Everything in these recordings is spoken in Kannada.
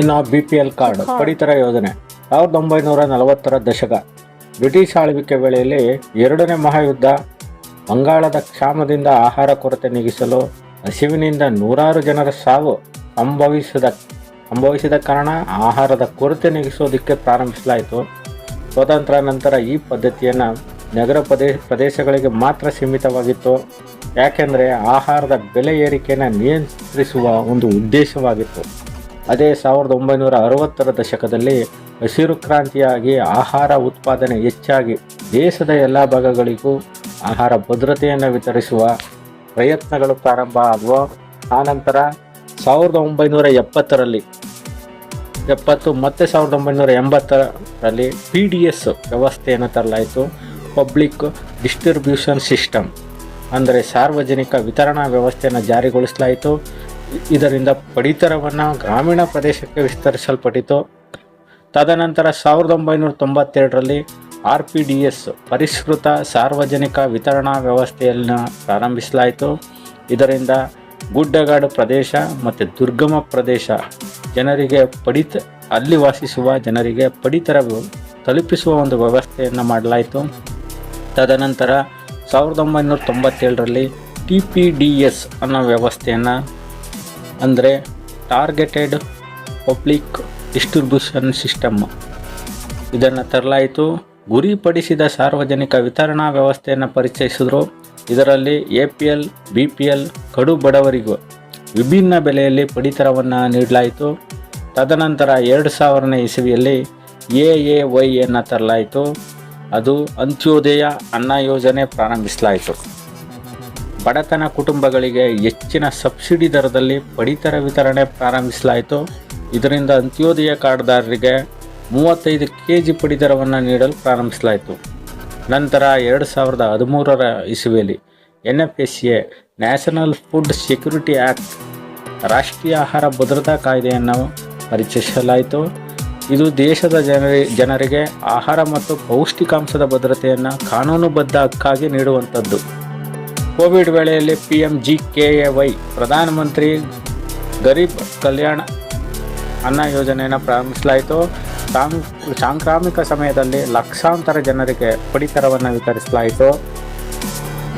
ಇನ್ನು ಬಿ ಪಿ ಎಲ್ ಕಾರ್ಡ್ ಪಡಿತರ ಯೋಜನೆ ಸಾವಿರದ ಒಂಬೈನೂರ ನಲವತ್ತರ ದಶಕ. ಬ್ರಿಟಿಷ್ ಆಳ್ವಿಕೆ ವೇಳೆಯಲ್ಲಿ ಎರಡನೇ ಮಹಾಯುದ್ಧ ಬಂಗಾಳದ ಕ್ಷಾಮದಿಂದ ಆಹಾರ ಕೊರತೆ ನೀಗಿಸಲು ಹಸಿವಿನಿಂದ ನೂರಾರು ಜನರ ಸಾವು ಸಂಭವಿಸಿದ ಸಂಭವಿಸಿದ ಕಾರಣ ಆಹಾರದ ಕೊರತೆ ನೀಗಿಸೋದಕ್ಕೆ ಪ್ರಾರಂಭಿಸಲಾಯಿತು. ಸ್ವಾತಂತ್ರ್ಯ ನಂತರ ಈ ಪದ್ಧತಿಯನ್ನು ನಗರ ಪ್ರದೇಶ ಪ್ರದೇಶಗಳಿಗೆ ಮಾತ್ರ ಸೀಮಿತವಾಗಿತ್ತು. ಯಾಕೆಂದರೆ ಆಹಾರದ ಬೆಲೆ ಏರಿಕೆಯನ್ನು ನಿಯಂತ್ರಿಸುವ ಒಂದು ಉದ್ದೇಶವಾಗಿತ್ತು. ಅದೇ ಸಾವಿರದ ಒಂಬೈನೂರ ಅರವತ್ತರ ದಶಕದಲ್ಲಿ ಹಸಿರು ಕ್ರಾಂತಿಯಾಗಿ ಆಹಾರ ಉತ್ಪಾದನೆ ಹೆಚ್ಚಾಗಿ ದೇಶದ ಎಲ್ಲ ಭಾಗಗಳಿಗೂ ಆಹಾರ ಭದ್ರತೆಯನ್ನು ವಿತರಿಸುವ ಪ್ರಯತ್ನಗಳು ಪ್ರಾರಂಭ ಆದವು ಆನಂತರ ಸಾವಿರದ ಒಂಬೈನೂರ ಎಪ್ಪತ್ತರಲ್ಲಿ, ಎಪ್ಪತ್ತು ಮತ್ತು ಸಾವಿರದ ಒಂಬೈನೂರ ಎಂಬತ್ತರಲ್ಲಿ ಪಿ ಡಿ ಎಸ್ ವ್ಯವಸ್ಥೆಯನ್ನು ತರಲಾಯಿತು. ಪಬ್ಲಿಕ್ ಡಿಸ್ಟ್ರಿಬ್ಯೂಷನ್ ಸಿಸ್ಟಮ್ ಅಂದರೆ ಸಾರ್ವಜನಿಕ ವಿತರಣಾ ವ್ಯವಸ್ಥೆಯನ್ನು ಜಾರಿಗೊಳಿಸಲಾಯಿತು. ಇದರಿಂದ ಪಡಿತರವನ್ನು ಗ್ರಾಮೀಣ ಪ್ರದೇಶಕ್ಕೆ ವಿಸ್ತರಿಸಲ್ಪಟ್ಟಿತು ತದನಂತರ ಸಾವಿರದ ಒಂಬೈನೂರ ತೊಂಬತ್ತೆರಡರಲ್ಲಿ ಆರ್ ಪಿ ಡಿ ಎಸ್ ಪರಿಷ್ಕೃತ ಸಾರ್ವಜನಿಕ ವಿತರಣಾ ವ್ಯವಸ್ಥೆಯನ್ನು ಪ್ರಾರಂಭಿಸಲಾಯಿತು. ಇದರಿಂದ ಗುಡ್ಡಗಾಡು ಪ್ರದೇಶ ಮತ್ತು ದುರ್ಗಮ ಪ್ರದೇಶ ಜನರಿಗೆ ಪಡಿತ, ಅಲ್ಲಿ ವಾಸಿಸುವ ಜನರಿಗೆ ಪಡಿತರ ತಲುಪಿಸುವ ಒಂದು ವ್ಯವಸ್ಥೆಯನ್ನು ಮಾಡಲಾಯಿತು. ತದನಂತರ ಸಾವಿರದ ಒಂಬೈನೂರ ತೊಂಬತ್ತೇಳರಲ್ಲಿ ಟಿ ಪಿ ಡಿ ಎಸ್ ಅನ್ನೋ ವ್ಯವಸ್ಥೆಯನ್ನು ಅಂದರೆ ಟಾರ್ಗೆಟೆಡ್ ಪಬ್ಲಿಕ್ ಡಿಸ್ಟ್ರಿಬ್ಯೂಷನ್ ಸಿಸ್ಟಮ್ ಇದನ್ನು ತರಲಾಯಿತು. ಗುರಿಪಡಿಸಿದ ಸಾರ್ವಜನಿಕ ವಿತರಣಾ ವ್ಯವಸ್ಥೆಯನ್ನು ಪರಿಚಯಿಸಿದ್ರು. ಇದರಲ್ಲಿ A P L B P L ಕಡು ಬಡವರಿಗೂ ವಿಭಿನ್ನ ಬೆಲೆಯಲ್ಲಿ ಪಡಿತರವನ್ನು ನೀಡಲಾಯಿತು. ತದನಂತರ ಎರಡು ಸಾವಿರನೇ ಇಸವಿಯಲ್ಲಿ ಎ ಎ ವೈಯನ್ನು ತರಲಾಯಿತು. ಅದು ಅಂತ್ಯೋದಯ ಅನ್ನ ಯೋಜನೆ ಪ್ರಾರಂಭಿಸಲಾಯಿತು. ಬಡತನ ಕುಟುಂಬಗಳಿಗೆ ಹೆಚ್ಚಿನ ಸಬ್ಸಿಡಿ ದರದಲ್ಲಿ ಪಡಿತರ ವಿತರಣೆ ಪ್ರಾರಂಭಿಸಲಾಯಿತು. ಇದರಿಂದ ಅಂತ್ಯೋದಯ ಕಾರ್ಡ್ದಾರರಿಗೆ ಮೂವತ್ತೈದು ಕೆ ಜಿ ಪಡಿತರವನ್ನು ನೀಡಲು ಪ್ರಾರಂಭಿಸಲಾಯಿತು. ನಂತರ ಎರಡು ಸಾವಿರದ ಹದಿಮೂರರ ಇಸುವೆಯಲ್ಲಿ N F S A national food security act ರಾಷ್ಟ್ರೀಯ ಆಹಾರ ಭದ್ರತಾ ಕಾಯ್ದೆಯನ್ನು ಪರಿಚಯಿಸಲಾಯಿತು. ಇದು ದೇಶದ ಜನರಿ, ಜನರಿಗೆ ಆಹಾರ ಮತ್ತು ಪೌಷ್ಟಿಕಾಂಶದ ಭದ್ರತೆಯನ್ನು ಕಾನೂನುಬದ್ಧ ಹಕ್ಕಾಗಿ ನೀಡುವಂಥದ್ದು ಕೋವಿಡ್ ವೇಳೆಯಲ್ಲಿ P M G K A Y Pradhanmantri Garib Kalyan ಅನ್ನ ಯೋಜನೆಯನ್ನು ಪ್ರಾರಂಭಿಸಲಾಯಿತು. ಸಾಂಕ್ರಾಮಿಕ ಸಮಯದಲ್ಲಿ ಲಕ್ಷಾಂತರ ಜನರಿಗೆ ಪಡಿತರವನ್ನು ವಿತರಿಸಲಾಯಿತು.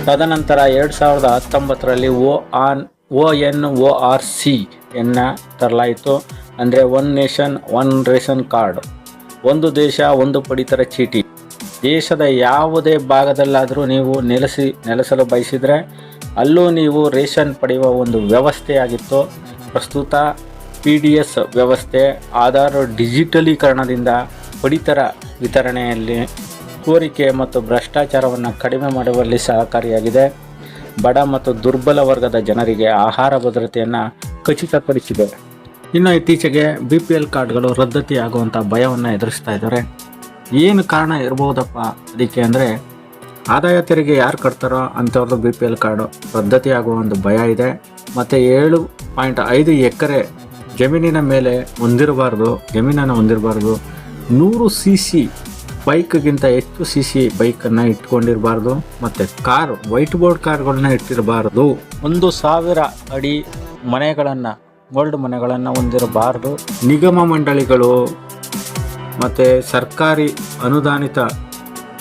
ತದನಂತರ ಎರಡು ಸಾವಿರದ ಹತ್ತೊಂಬತ್ತರಲ್ಲಿ O N O N O R C ತರಲಾಯಿತು. ಅಂದರೆ one nation, one ration card. ಒಂದು ದೇಶ, ಒಂದು ಪಡಿತರ ಚೀಟಿ. ದೇಶದ ಯಾವುದೇ ಭಾಗದಲ್ಲಾದರೂ ನೀವು ನೆಲೆಸಿ, ನೆಲೆಸಲು ಬಯಸಿದರೆ ಅಲ್ಲೂ ನೀವು ರೇಷನ್ ಪಡೆಯುವ ಒಂದು ವ್ಯವಸ್ಥೆಯಾಗಿತ್ತು ಪ್ರಸ್ತುತ ಪಿ ಡಿ ಎಸ್ ವ್ಯವಸ್ಥೆ, ಆಧಾರ್ ಡಿಜಿಟಲೀಕರಣದಿಂದ ಪಡಿತರ ವಿತರಣೆಯಲ್ಲಿ ಕೋರಿಕೆ ಮತ್ತು ಭ್ರಷ್ಟಾಚಾರವನ್ನು ಕಡಿಮೆ ಮಾಡುವಲ್ಲಿ ಸಹಕಾರಿಯಾಗಿದೆ. ಬಡ ಮತ್ತು ದುರ್ಬಲ ವರ್ಗದ ಜನರಿಗೆ ಆಹಾರ ಭದ್ರತೆಯನ್ನು ಖಚಿತಪಡಿಸಿದೆ. ಇನ್ನು ಇತ್ತೀಚೆಗೆ ಬಿ ಪಿ ಎಲ್ ಕಾರ್ಡ್ಗಳು ರದ್ದತಿಯಾಗುವಂಥ ಭಯವನ್ನು ಎದುರಿಸ್ತಾ ಇದ್ದಾರೆ. ಏನು ಕಾರಣ ಇರ್ಬೋದಪ್ಪ ಅದಕ್ಕೆ ಅಂದರೆ, ಆದಾಯ ತೆರಿಗೆ ಯಾರು ಕಟ್ತಾರೋ ಅಂಥವ್ರದ್ದು ಬಿ ಪಿ ಎಲ್ ಕಾರ್ಡು ರದ್ದತಿ ಆಗುವ ಒಂದು ಭಯ ಇದೆ. ಮತ್ತು ಏಳು ಪಾಯಿಂಟ್ ಐದು ಎಕರೆ ಜಮೀನಿನ ಮೇಲೆ ಹೊಂದಿರಬಾರ್ದು, ಜಮೀನನ್ನು ಹೊಂದಿರಬಾರ್ದು. ನೂರು ಸಿ ಸಿ ಬೈಕ್ಗಿಂತ ಹೆಚ್ಚು ಸಿ ಸಿ ಬೈಕನ್ನು ಇಟ್ಕೊಂಡಿರಬಾರ್ದು, ಮತ್ತು ಕಾರ್, ವೈಟ್ ಬೋರ್ಡ್ ಕಾರ್ಗಳನ್ನ ಇಟ್ಟಿರಬಾರ್ದು. ಒಂದು ಸಾವಿರ ಅಡಿ ಮನೆಗಳನ್ನು ಗೋಲ್ಡ್ ಮನೆಗಳನ್ನು ಹೊಂದಿರಬಾರ್ದು. ನಿಗಮ ಮಂಡಳಿಗಳು ಮತ್ತು ಸರ್ಕಾರಿ ಅನುದಾನಿತ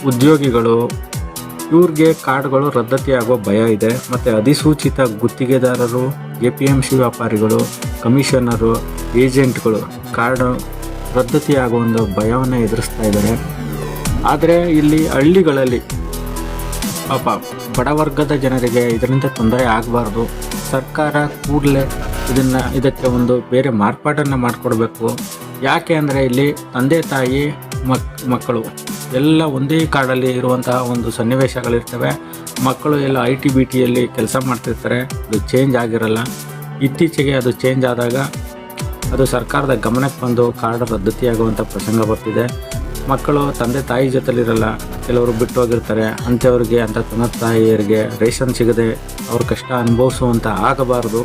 ಉದ್ಯೋಗಿಗಳು, ಇವ್ರಿಗೆ ಕಾರ್ಡ್ಗಳು ರದ್ದತಿಯಾಗುವ ಭಯ ಇದೆ. ಮತ್ತು ಅಧಿಸೂಚಿತ ಗುತ್ತಿಗೆದಾರರು, ಎ ಪಿ ಎಂ ಸಿ ವ್ಯಾಪಾರಿಗಳು, ಕಮಿಷನರು, ಏಜೆಂಟ್ಗಳು ಕಾರ್ಡ್ ರದ್ದತಿಯಾಗುವ ಒಂದು ಭಯವನ್ನು ಎದುರಿಸ್ತಾ ಇದ್ದಾರೆ. ಆದರೆ ಇಲ್ಲಿ ಹಳ್ಳಿಗಳಲ್ಲಿ ಪಾಪ ಬಡವರ್ಗದ ಜನರಿಗೆ ಇದರಿಂದ ತೊಂದರೆ ಆಗಬಾರ್ದು. ಸರ್ಕಾರ ಕೂಡಲೇ ಇದನ್ನು, ಇದಕ್ಕೆ ಒಂದು ಬೇರೆ ಮಾರ್ಪಾಟನ್ನು ಮಾಡಿಕೊಡ್ಬೇಕು. ಯಾಕೆ ಅಂದರೆ ಇಲ್ಲಿ ತಂದೆ, ತಾಯಿ, ಮಕ್, ಮಕ್ಕಳು ಎಲ್ಲ ಒಂದೇ ಕಾರ್ಡಲ್ಲಿ ಇರುವಂತಹ ಒಂದು ಸನ್ನಿವೇಶಗಳಿರ್ತವೆ. ಮಕ್ಕಳು ಎಲ್ಲ ಐ ಟಿ ಬಿ ಟಿಯಲ್ಲಿ ಕೆಲಸ ಮಾಡ್ತಿರ್ತಾರೆ. ಅದು ಚೇಂಜ್ ಆಗಿರಲ್ಲ. ಇತ್ತೀಚೆಗೆ ಅದು ಚೇಂಜ್ ಆದಾಗ ಅದು ಸರ್ಕಾರದ ಗಮನಕ್ಕೆ ಬಂದು ಕಾರ್ಡ್ ರದ್ದತಿಯಾಗುವಂಥ ಪ್ರಸಂಗ ಬರ್ತಿದೆ. ಮಕ್ಕಳು ತಂದೆ, ತಾಯಿ ಜೊತೆಲಿರಲ್ಲ ಕೆಲವರು ಬಿಟ್ಟು ಹೋಗಿರ್ತಾರೆ ಅಂಥವ್ರಿಗೆ ಅಂಥ ತನ್ನ ತಾಯಿಯರಿಗೆ ರೇಷನ್ ಸಿಗದೆ ಅವ್ರ ಕಷ್ಟ ಅನುಭವಿಸುವಂಥ ಆಗಬಾರ್ದು.